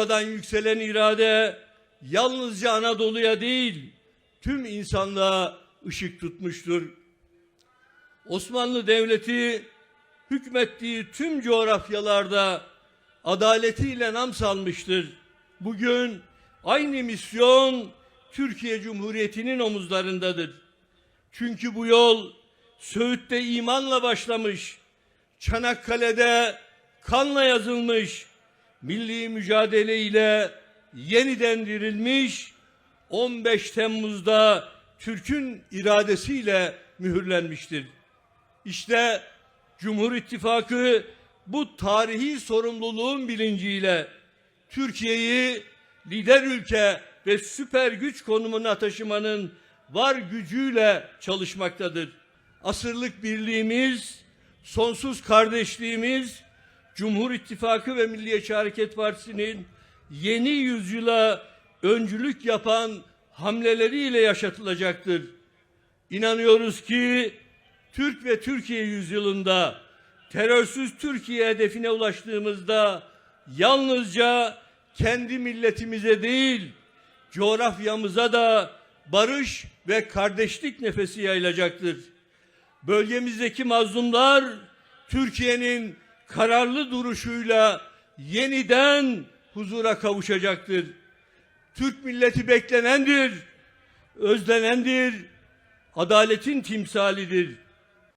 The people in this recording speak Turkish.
Buradan yükselen irade yalnızca Anadolu'ya değil tüm insanlığa ışık tutmuştur. Osmanlı Devleti hükmettiği tüm coğrafyalarda adaletiyle nam salmıştır. Bugün aynı misyon Türkiye Cumhuriyeti'nin omuzlarındadır. Çünkü bu yol Söğüt'te imanla başlamış, Çanakkale'de kanla yazılmış, milli mücadele ile yeniden dirilmiş, 15 Temmuz'da Türk'ün iradesiyle mühürlenmiştir. İşte Cumhur İttifakı bu tarihi sorumluluğun bilinciyle Türkiye'yi lider ülke ve süper güç konumuna taşımanın var gücüyle çalışmaktadır. Asırlık birliğimiz, sonsuz kardeşliğimiz, Cumhur İttifakı ve Milliyetçi Hareket Partisi'nin yeni yüzyıla öncülük yapan hamleleriyle yaşatılacaktır. İnanıyoruz ki Türk ve Türkiye yüzyılında terörsüz Türkiye hedefine ulaştığımızda yalnızca kendi milletimize değil coğrafyamıza da barış ve kardeşlik nefesi yayılacaktır. Bölgemizdeki mazlumlar Türkiye'nin kararlı duruşuyla yeniden huzura kavuşacaktır. Türk milleti beklenendir, özlenendir, adaletin timsalidir.